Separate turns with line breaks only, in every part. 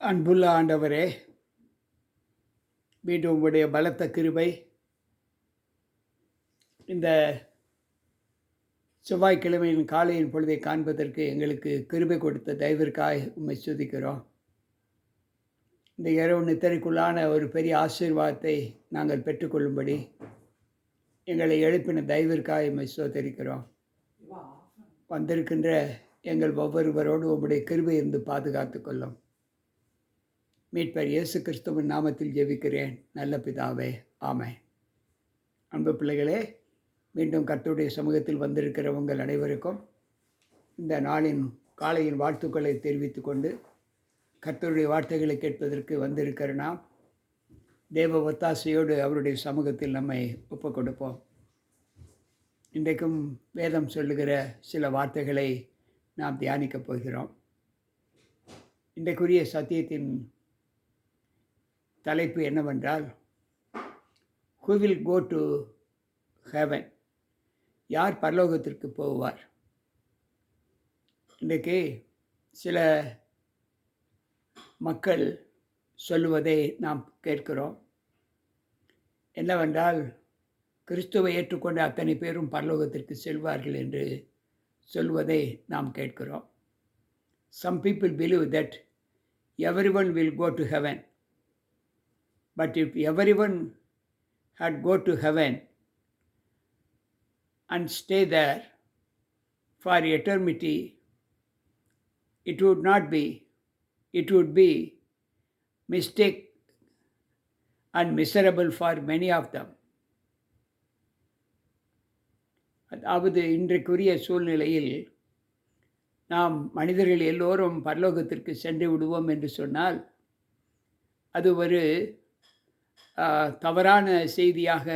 அன்புள்ள ஆண்டவரே மீண்டும் உங்களுடைய பலத்த கிருபை இந்த செவ்வாய்க்கிழமையின் காலையின் பொழுதை காண்பதற்கு எங்களுக்கு கிருபை கொடுத்த தயவிற்காக உண்மை சுதிக்கிறோம் இந்த இரவு நித்திரைக்குள்ளான ஒரு பெரிய ஆசீர்வாதத்தை நாங்கள் பெற்றுக்கொள்ளும்படி எங்களை எழுப்பின தயவிற்காக உண்மை சோதரிக்கிறோம் வந்திருக்கின்ற எங்கள் ஒவ்வொருவரோடு உங்களுடைய கிருபை இருந்து பாதுகாத்து கொள்ளும். மீட்பர் இயேசு கிறிஸ்துவின் நாமத்தில் ஜெபிக்கிறேன். நல்ல பிதாவே ஆமை அன்பு பிள்ளைகளே மீண்டும் கர்த்தருடைய சமூகத்தில் வந்திருக்கிற உங்கள் அனைவருக்கும் இந்த நாளின் காலையின் வாழ்த்துக்களை தெரிவித்து கொண்டு கர்த்தருடைய வார்த்தைகளை கேட்பதற்கு வந்திருக்கிற நாம் தேவ ஒத்தாசையோடு அவருடைய சமூகத்தில் நம்மை ஒப்புக் கொடுப்போம். இன்றைக்கும் வேதம் சொல்லுகிற சில வார்த்தைகளை நாம் தியானிக்கப் போகிறோம். இன்றைக்குரிய சத்தியத்தின் தலைப்பு என்னவென்றால் who will go to heaven யார் பரலோகத்திற்கு போவார்? இன்றைக்கு சில மக்கள் சொல்லுவதை நாம் கேட்கிறோம். என்னவென்றால் கிறிஸ்துவை ஏற்றுக்கொண்ட அத்தனை பேரும் பரலோகத்திற்கு செல்வார்கள் என்று சொல்வதை நாம் கேட்கிறோம். Some people believe that everyone will go to heaven But if everyone had go to heaven and stay there for eternity, it would not be, it would be mistake and miserable for many of them. அதாவது இன்றைக்குரிய சூழ்நிலையில் நாம் மனிதர்கள் எல்லோரும் பரலோகத்திற்கு சென்று விடுவோம் என்று சொன்னால் அது ஒரு தவறான செய்தியாக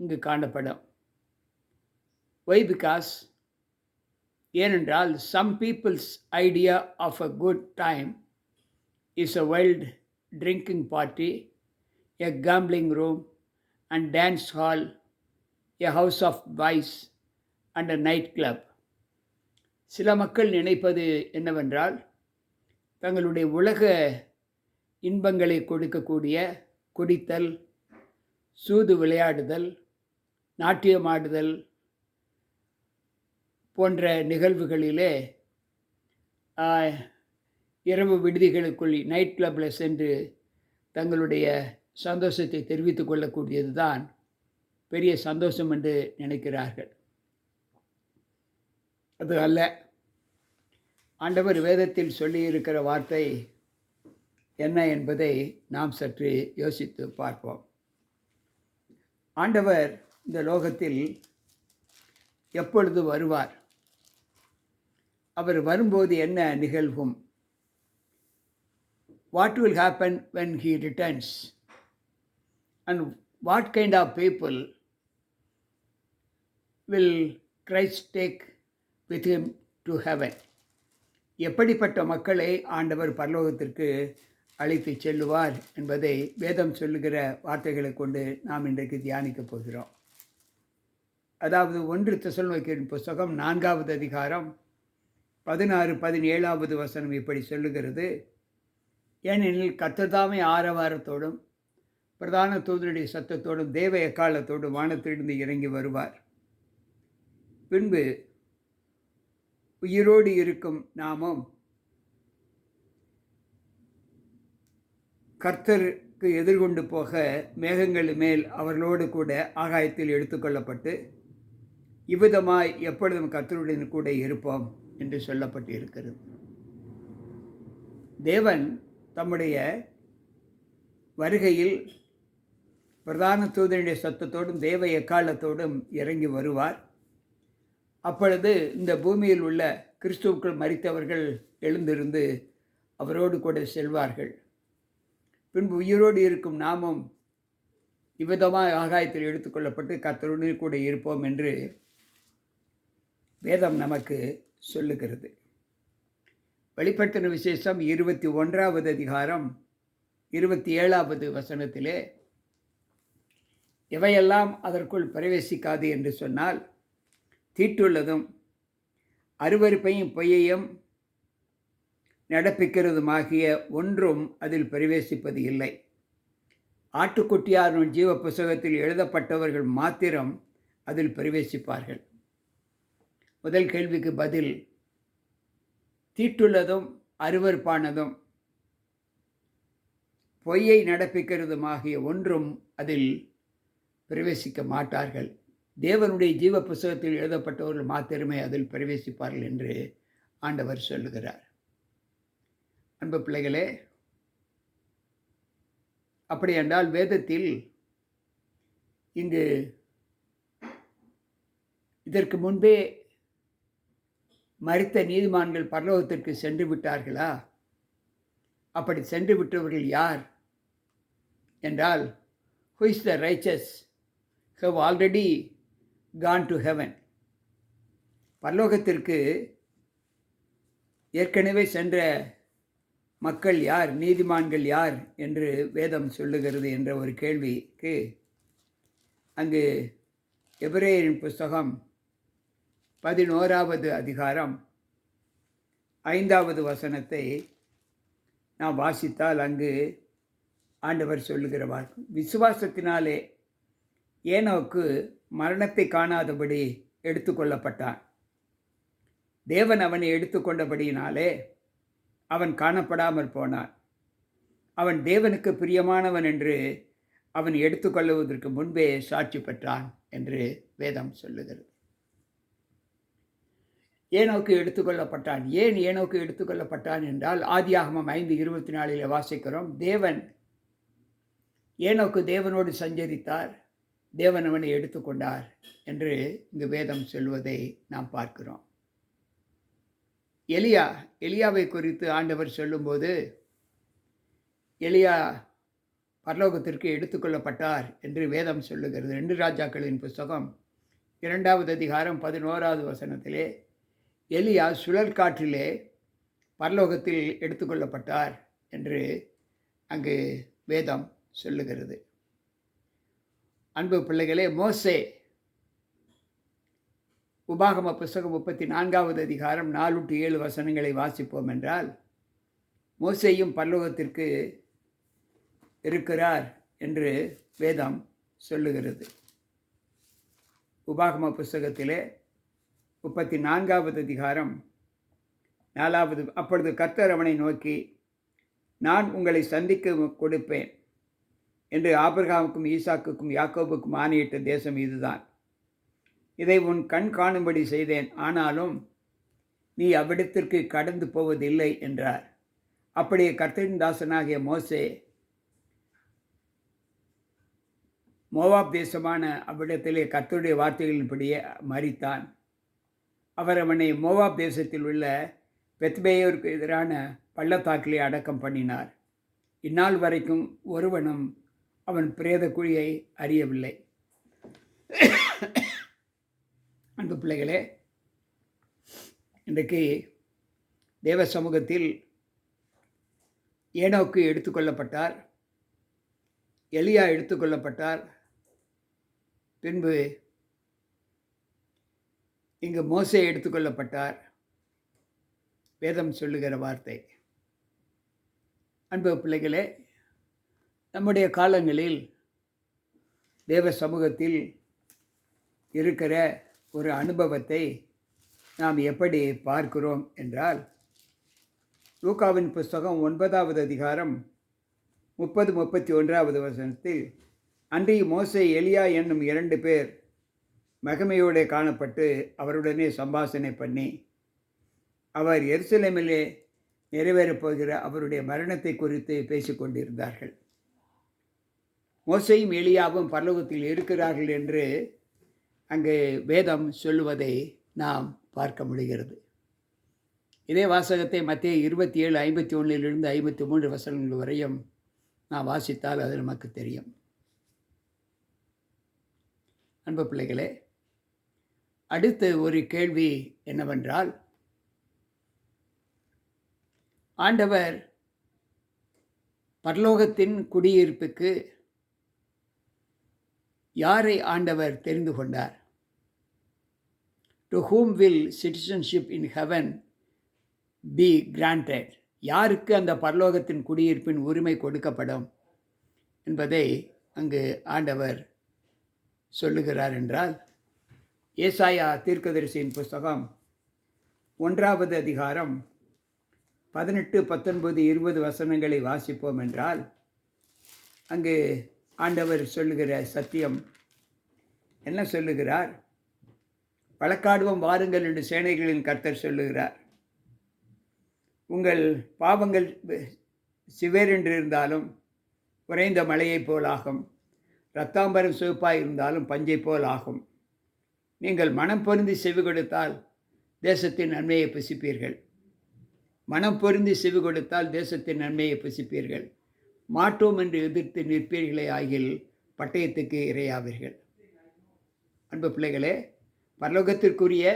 இங்கு காணப்படும். ஒய் பிகாஸ் ஏனென்றால் some people's idea of a good time is a wild drinking party a gambling room and dance hall a house of boys and a night club சில மக்கள் நினைப்பது என்னவென்றால் தங்களுடைய உலக இன்பங்களை கொடுக்கக்கூடிய குடித்தல் சூது விளையாடுதல் நாட்டியமாடுதல் போன்ற நிகழ்வுகளிலே இரவு விடுதிகளுக்குள் நைட் கிளப்பில் சென்று தங்களுடைய சந்தோஷத்தை தெரிவித்து கொள்ளக்கூடியது தான் பெரிய சந்தோஷம் என்று நினைக்கிறார்கள். அது அல்ல. ஆண்டவர் வேதத்தில் சொல்லியிருக்கிற வார்த்தை என்ன என்பதை நாம் சற்று யோசித்து பார்ப்போம். ஆண்டவர் இந்த லோகத்தில் எப்பொழுது வருவார்? அவர் வரும்போது என்ன நிகழ்வும்? What will happen when he returns and what kind of people will Christ take with him to heaven எப்படிப்பட்ட மக்களை ஆண்டவர் பரலோகத்திற்கு அழைத்து செல்லுவார் என்பதை வேதம் சொல்லுகிற வார்த்தைகளை கொண்டு நாம் இன்றைக்கு தியானிக்கப் போகிறோம். அதாவது ஒன்று திசல்நோக்கியின் புஸ்தகம் நான்காவது அதிகாரம் பதினாறு பதினேழாவது வசனம் இப்படி சொல்லுகிறது. ஏனெனில் கத்ததாமை ஆரவாரத்தோடும் பிரதான தூதருடைய சத்தத்தோடும் தேவ எக்காலத்தோடும் வானத்திலிருந்து இறங்கி வருவார். பின்பு உயிரோடு இருக்கும் நாமும் கர்த்தருக்கு எதிர்கொண்டு போக மேகங்கள் மேல் அவர்களோடு கூட ஆகாயத்தில் எடுத்துக்கொள்ளப்பட்டு இவ்விதமாய் எப்பொழுதும் கர்த்தருடன் கூட இருப்போம் என்று சொல்லப்பட்டு இருக்கிறது தேவன் தம்முடைய வருகையில் பிரதான தூதனுடைய சத்தத்தோடும் தேவ எக்காலத்தோடும் இறங்கி வருவார். அப்பொழுது இந்த பூமியில் உள்ள கிறிஸ்துவுக்குள் மறித்தவர்கள் எழுந்திருந்து அவரோடு கூட செல்வார்கள். பின்பு உயிரோடு இருக்கும் நாமும் இவ்விதமாக ஆகாயத்தில் எடுத்துக்கொள்ளப்பட்டு கத்தருடன் கூட இருப்போம் என்று வேதம் நமக்கு சொல்லுகிறது. வெளிப்படுத்தின விசேஷம் இருபத்தி ஒன்றாவது அதிகாரம் இருபத்தி ஏழாவது வசனத்திலே எவையெல்லாம் அதற்குள் பிரவேசிக்காது என்று சொன்னால் தீட்டுள்ளதும் அருவருப்பையும் பொய்யையும் நடப்பிக்கிறதுமாகிய ஒன்றும் அதில் பிரவேசிப்பது இல்லை. ஆட்டுக்குட்டியாரின் ஜீவ புஸ்தகத்தில் எழுதப்பட்டவர்கள் மாத்திரம் அதில் பிரவேசிப்பார்கள். முதல் கேள்விக்கு பதில் தீட்டுள்ளதும் அருவறுப்பானதும் பொய்யை நடப்பிக்கிறதுமாகிய ஒன்றும் அதில் பிரவேசிக்க மாட்டார்கள். தேவனுடைய ஜீவ புஸ்தகத்தில் எழுதப்பட்டவர்கள் மாத்திரமே அதில் பிரவேசிப்பார்கள் என்று ஆண்டவர் சொல்லுகிறார். அன்பு பிள்ளைகளே அப்படி என்றால் வேதத்தில் இங்கு இதற்கு முன்பே மறித்த நீதிமான்கள் பரலோகத்திற்கு சென்று விட்டார்களா? அப்படி சென்று விட்டவர்கள் யார்? என்றால் who is the riches have already gone to heaven பரலோகத்திற்கு ஏற்கனவே சென்ற மக்கள் யார் நீதிமான்கள் யார் என்று வேதம் சொல்லுகிறது என்ற ஒரு கேள்விக்கு அங்கு எபிரேயரின் புஸ்தகம் பதினோராவது அதிகாரம் ஐந்தாவது வசனத்தை நாம் வாசித்தால் அங்கு ஆண்டவர் சொல்லுகிறவார் விசுவாசத்தினாலே ஏனோக்கு மரணத்தை காணாதபடி எடுத்துக்கொள்ளப்பட்டான் தேவன் அவனை எடுத்துக்கொண்டபடியினாலே அவன் காணப்படாமல் போனான். அவன் தேவனுக்கு பிரியமானவன் என்று அவன் எடுத்துக்கொள்ளுவதற்கு முன்பே சாட்சி பெற்றான் என்று வேதம் சொல்லுகிறது. ஏனோக்கு எடுத்துக்கொள்ளப்பட்டான் ஏன் ஏனோக்கு எடுத்துக்கொள்ளப்பட்டான் என்றால் ஆதியாகமம் ஐந்து இருபத்தி நாலில் வாசிக்கிறோம் தேவன் ஏனோக்கு தேவனோடு சஞ்சரித்தார் தேவன் அவனை எடுத்துக்கொண்டார் என்று இங்கு வேதம் சொல்வதை நாம் பார்க்கிறோம். எலியா எலியாவை குறித்து ஆண்டவர் சொல்லும்போது எலியா பரலோகத்திற்கு எடுத்துக்கொள்ளப்பட்டார் என்று வேதம் சொல்லுகிறது. ரெண்டு ராஜாக்களின் புஸ்தகம் இரண்டாவது அதிகாரம் பதினோராவது வசனத்திலே எலியா சுழற்காற்றிலே பரலோகத்தில் எடுத்துக்கொள்ளப்பட்டார் என்று அங்கு வேதம் சொல்லுகிறது. அன்பு பிள்ளைகளே மோசே உபாகம புஸ்தகம் முப்பத்தி நான்காவது அதிகாரம் நாலு டு ஏழு வசனங்களை வாசிப்போம் என்றால் மோசையும் பல்லோகத்திற்கு இருக்கிறார் என்று வேதம் சொல்லுகிறது. உபாகம புஸ்தகத்திலே முப்பத்தி நான்காவது அதிகாரம் நாலாவது அப்பொழுது கர்த்தர் அவனை நோக்கி நான் உங்களை சந்திக்க கொடுப்பேன் என்று ஆபிரகாமுக்கும் ஈசாக்குக்கும் யாக்கோபுக்கும் ஆணையிட்ட தேசம் இதுதான். இதை உன் கண் காணும்படி செய்தேன். ஆனாலும் நீ அவ்விடத்திற்கு கடந்து போவதில்லை என்றார். அப்படியே கர்த்தரின் தாசனாகிய மோசே மோவாப் தேசமான அவ்விடத்திலே கர்த்தருடைய வார்த்தைகளின்படியே மறித்தான் அவர் அவனை மோவாப் தேசத்தில் உள்ள பெத்பேயோருக்கு எதிரான பள்ளத்தாக்கிலே அடக்கம் பண்ணினார். இந்நாள் வரைக்கும் ஒருவனும் அவன் பிரேத குழியை அறியவில்லை. அன்பு பிள்ளைகளே இன்றைக்கு தேவ சமூகத்தில் ஏனோக்கு எடுத்துக்கொள்ளப்பட்டார் எலியா எடுத்துக்கொள்ளப்பட்டார் பின்பு இங்கு மோசே எடுத்துக்கொள்ளப்பட்டார். வேதம் சொல்லுகிற வார்த்தை. அன்பு பிள்ளைகளே நம்முடைய காலங்களில் தேவ சமூகத்தில் இருக்கிற ஒரு அனுபவத்தை நாம் எப்படி பார்க்கிறோம் என்றால் லூக்காவின் புஸ்தகம் ஒன்பதாவது அதிகாரம் முப்பது முப்பத்தி ஒன்றாவது வசனத்தில் அன்றைய மோசை எலியா என்னும் இரண்டு பேர் மகமையோடு காணப்பட்டு அவருடனே சம்பாஷணை பண்ணி அவர் எருசலேமிலே நிறைவேறப் போகிற அவருடைய மரணத்தை குறித்து பேசிக்கொண்டிருந்தார்கள் மோசையும் எலியாவும் பரலோகத்தில் இருக்கிறார்கள் என்று அங்கு வேதம் சொல்லுவதை நாம் பார்க்க முடிகிறது. இதே வாசகத்தை மத்திய இருபத்தி ஏழு ஐம்பத்தி ஒன்றிலிருந்து ஐம்பத்தி மூன்று வசனங்கள் வரையும் நாம் வாசித்தால் அது நமக்கு தெரியும். அன்பு பிள்ளைகளே அடுத்து ஒரு கேள்வி என்னவென்றால் ஆண்டவர் பரலோகத்தின் குடியிருப்புக்கு யாரை ஆண்டவர் தெரிந்து கொண்டார்? To whom will citizenship in heaven be granted யாருக்கு அந்த பரலோகத்தின் குடியிருப்பின் உரிமை கொடுக்கப்படும் என்பதை அங்கு ஆண்டவர் சொல்லுகிறார் என்றால் ஏசாயா தீர்க்கதரிசியின் புஸ்தகம் ஒன்றாவது அதிகாரம் பதினெட்டு பத்தொன்பது இருபது வசனங்களை வாசிப்போம் என்றால் அங்கு ஆண்டவர் சொல்லுகிற சத்தியம் என்ன சொல்லுகிறார்? வழக்காடுவோம் வாருங்கள் என்று சேனைகளின் கர்த்தர் சொல்லுகிறார். உங்கள் பாவங்கள் சிவேரென்று இருந்தாலும் குறைந்த மழையைப் போலாகும். இரத்தாம்பரம் சிவப்பாய் இருந்தாலும் பஞ்சை போல் ஆகும். நீங்கள் மனம் பொருந்தி செவி கொடுத்தால் தேசத்தின் நன்மையை புசிப்பீர்கள். மனம் பொருந்தி செவி கொடுத்தால் தேசத்தின் நன்மையை புசிப்பீர்கள். மாட்டோம் என்று எதிர்த்து நிற்பீர்களே ஆகியில் பட்டயத்துக்கு இரையாவீர்கள். அன்பு பிள்ளைகளே பரலோகத்திற்குரிய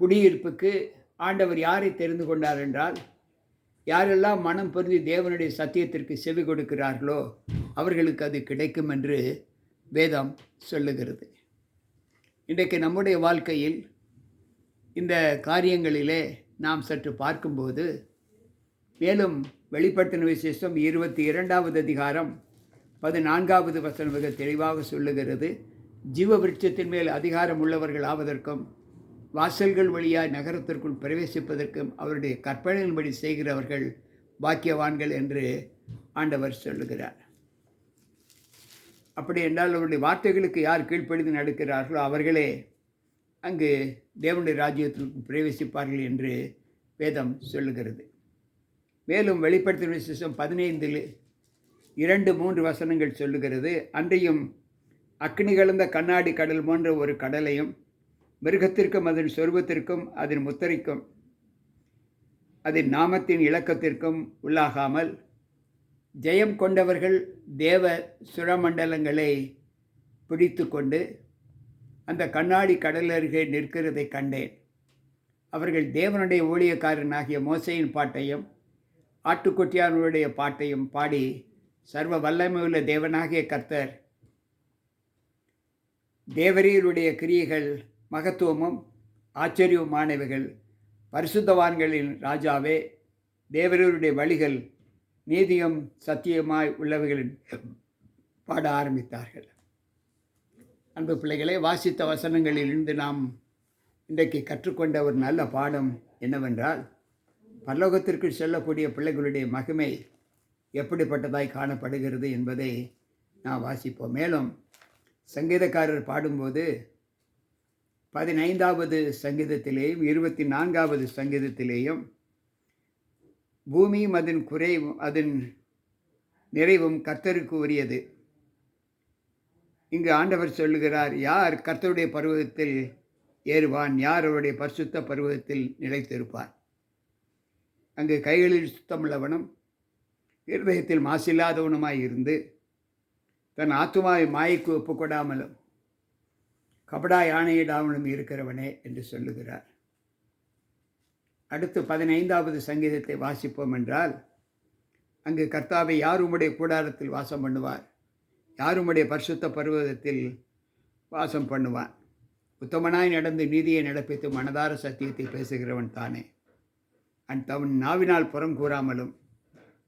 குடியிருப்புக்கு ஆண்டவர் யாரை தெரிந்து கொண்டார் என்றால் யாரெல்லாம் மனம் பொருந்தி தேவனுடைய சத்தியத்திற்கு செவி கொடுக்கிறார்களோ அவர்களுக்கு அது கிடைக்கும் என்று வேதம் சொல்லுகிறது. இன்றைக்கு நம்முடைய வாழ்க்கையில் இந்த காரியங்களிலே நாம் சற்று பார்க்கும்போது மேலும் வெளிப்படுத்தின விசேஷம் இருபத்தி இரண்டாவது அதிகாரம் பதினான்காவது வசனம் மிக தெளிவாக சொல்லுகிறது. ஜீவ விருட்சத்தின் மேல் அதிகாரம் உள்ளவர்கள் ஆவதற்கும் வாசல்கள் வழியாய் நகரத்திற்குள் பிரவேசிப்பதற்கும் அவருடைய கற்பனையின்படி செய்கிறவர்கள் பாக்கியவான்கள் என்று ஆண்டவர் சொல்லுகிறார். அப்படி என்றால் அவருடைய வார்த்தைகளுக்கு யார் கீழ்ப்படிந்து நடக்கிறார்களோ அவர்களே அங்கு தேவனுடைய ராஜ்யத்திற்கு பிரவேசிப்பார்கள் என்று வேதம் சொல்லுகிறது. மேலும் வெளிப்படுத்தின விசேஷம் பதினைந்தில் இரண்டு மூன்று வசனங்கள் சொல்லுகிறது. அன்றையும் அக்னி கலந்த கண்ணாடி கடல் போன்ற ஒரு கடலையும் மிருகத்திற்கும் அதன் சொருபத்திற்கும் அதன் முத்திரைக்கும் அதன் நாமத்தின் இலக்கத்திற்கும் உள்ளாகாமல் ஜெயம் கொண்டவர்கள் தேவ சுரமண்டலங்களை பிடித்து கொண்டு அந்த கண்ணாடி கடல் அருகே நிற்கிறதை கண்டேன். அவர்கள் தேவனுடைய ஊழியக்காரனாகிய மோசையின் பாட்டையும் ஆட்டுக்குட்டியானுடைய பாட்டையும் பாடி சர்வ வல்லமையுள்ள தேவனாகிய கர்த்தர் தேவரீருடைய கிரியைகள் மகத்துவமும் ஆச்சரியமானவைகள். பரிசுத்தவான்களின் ராஜாவே தேவரீருடைய வழிகள் நீதியும் சத்தியமாய் உள்ளவைகளின் பாட ஆரம்பித்தார்கள். அன்பு பிள்ளைகளை வாசித்த வசனங்களிலிருந்து நாம் இன்றைக்கு கற்றுக்கொண்ட ஒரு நல்ல பாடம் என்னவென்றால் பரலோகத்திற்கு செல்லக்கூடிய பிள்ளைகளுடைய மகிமை எப்படிப்பட்டதாய் காணப்படுகிறது என்பதை நாம் வாசிப்போம். மேலும் சங்கீதக்காரர் பாடும்போது பதினைந்தாவது சங்கீதத்திலேயும் இருபத்தி நான்காவது சங்கீதத்திலேயும் பூமியும் அதன் குறைவும் அதன் நிறைவும் கர்த்தருக்கு உரியது. இங்கு ஆண்டவர் சொல்லுகிறார் யார் கர்த்தருடைய பருவத்தில் ஏறுவான் யார் அவருடைய பரிசுத்த பருவத்தில் நிலைத்திருப்பார்? அங்கு கைகளில் சுத்தமுள்ளவனும் இருதயத்தில் மாசில்லாதவனுமாய் இருந்து தன் ஆத்துமாவை மாய்க்கு ஒப்புக்கொடாமலும் கபடா யானையிடாமலும் இருக்கிறவனே என்று சொல்லுகிறார். அடுத்து பதினைந்தாவது சங்கீதத்தை வாசிப்போம் என்றால் அங்கு கர்த்தாவை யார் உம்முடைய கூடாரத்தில் வாசம் பண்ணுவார்? யார் உம்முடைய பரிசுத்த பருவதத்தில் வாசம் பண்ணுவான் உத்தமனாய் நடந்து நீதியை நடப்பித்து மனதார சத்தியத்தை பேசுகிறவன் தானே. அன் தவன் நாவினால் புறம் கூறாமலும்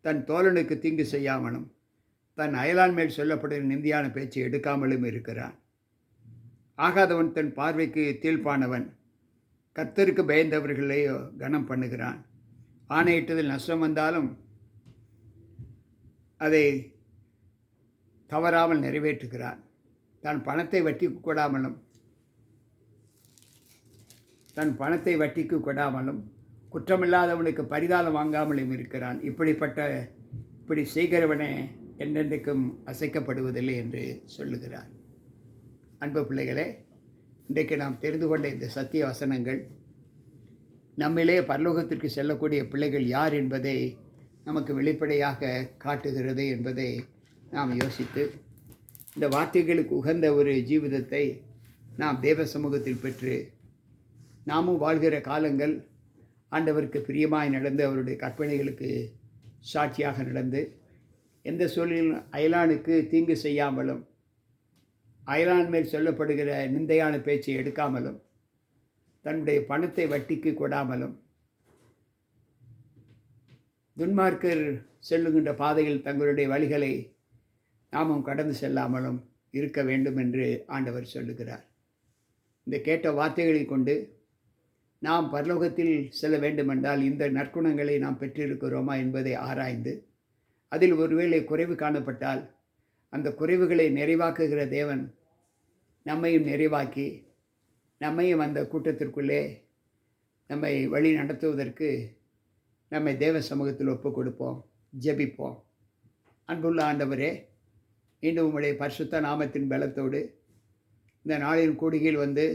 தன் தோழனுக்கு தீங்கு செய்யாமலும் தன் அயலான் மேல் சொல்லப்படுகிற நிந்தியான பேச்சை எடுக்காமலும் இருக்கிறான். ஆகாதவன் தன் பார்வைக்கு தீழ்ப்பானவன். கத்தருக்கு பயந்தவர்களையோ கனம் பண்ணுகிறான். ஆணையிட்டதில் நஷ்டம் வந்தாலும் அதை தவறாமல் நிறைவேற்றுகிறான். தன் பணத்தை வட்டிக்கு கொடாமலும் தன் பணத்தை வட்டிக்கு கொடாமலும் குற்றமில்லாதவனுக்கு பரிதாலம் வாங்காமலும் இருக்கிறான். இப்படிப்பட்ட இப்படி செய்கிறவனே என்றென்றைக்கும் அசைக்கப்படுவதில்லை என்று சொல்லுகிறார். அன்பு பிள்ளைகளே இன்றைக்கு நாம் தெரிந்து கொண்ட இந்த சத்திய வசனங்கள் நம்மிலே பரலோகத்திற்கு செல்லக்கூடிய பிள்ளைகள் யார் என்பதை நமக்கு வெளிப்படையாக காட்டுகிறது என்பதை நாம் யோசித்து இந்த வார்த்தைகளுக்கு உகந்த ஒரு ஜீவிதத்தை நாம் தேவ சமூகத்தில் பெற்று நாமும் வாழ்கிற காலங்கள் ஆண்டவருக்கு பிரியமாய் நடந்து அவருடைய கற்பனைகளுக்கு சாட்சியாக நடந்து எந்த சூழலிலும் அயலானுக்கு தீங்கு செய்யாமலும் அயலான் மேல் சொல்லப்படுகிற நிந்தையான பேச்சை எடுக்காமலும் தன்னுடைய பணத்தை வட்டிக்கு கொடாமலும் துன்மார்க்கர் செல்லுகின்ற பாதையில் தங்களுடைய வழிகளை நாமும் கடந்து செல்லாமலும் இருக்க வேண்டும் என்று ஆண்டவர் சொல்லுகிறார். இந்த கேட்ட வார்த்தைகளை கொண்டு நாம் பரலோகத்தில் செல்ல வேண்டுமென்றால் இந்த நற்குணங்களை நாம் பெற்றிருக்கிறோமா என்பதை ஆராய்ந்து அதில் ஒருவேளை குறைவு காணப்பட்டால் அந்த குறைவுகளை நிறைவாக்குகிற தேவன் நம்மையும் நிறைவாக்கி நம்மையும் அந்த கூட்டத்திற்குள்ளே நம்மை வழி நடத்துவதற்கு நம்மை தேவ சமூகத்தில் ஒப்பு கொடுப்போம் ஜெபிப்போம். அன்புள்ள ஆண்டவரே மீண்டும் உங்களுடைய பரிசுத்த நாமத்தின் பலத்தோடு இந்த நாளின் கூடுகையில் வந்து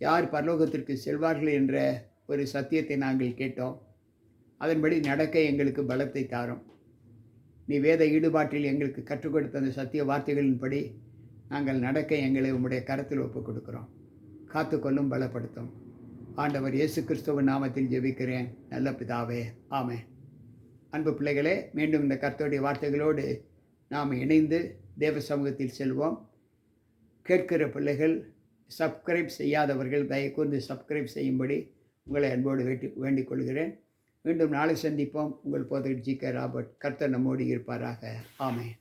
யார் பரலோகத்திற்கு செல்வார்கள் என்ற ஒரு சத்தியத்தை நாங்கள் கேட்டோம். அதன்படி நடக்க எங்களுக்கு பலத்தை தாரும். நீ வேத ஈடுபாட்டில் எங்களுக்கு கற்றுக் கொடுத்த அந்த சத்திய வார்த்தைகளின்படி நாங்கள் நடக்க எங்களை உம்முடைய கரத்தில் ஒப்புக் கொடுக்குறோம் காத்துக்கொள்ளும் பலப்படுத்தும். ஆண்டவர் இயேசு கிறிஸ்துவ நாமத்தில் ஜெபிக்கிறேன். நல்ல பிதாவே ஆமே அன்பு பிள்ளைகளே மீண்டும் இந்த கர்த்தருடைய வார்த்தைகளோடு நாம் இணைந்து தேவ சமூகத்தில் செல்வோம். கேட்கிற பிள்ளைகள் சப்ஸ்கிரைப் செய்யாதவர்கள் தயக்கூர்ந்து சப்ஸ்கிரைப் செய்யும்படி உங்களை அன்போடு வேண்டி வேண்டிக் கொள்கிறேன். மீண்டும் நாளை சந்திப்போம். உங்கள் போதகர் ஜி கே ராபர்ட். கர்த்தர் நம்மோடி இருப்பாராக. ஆமென்.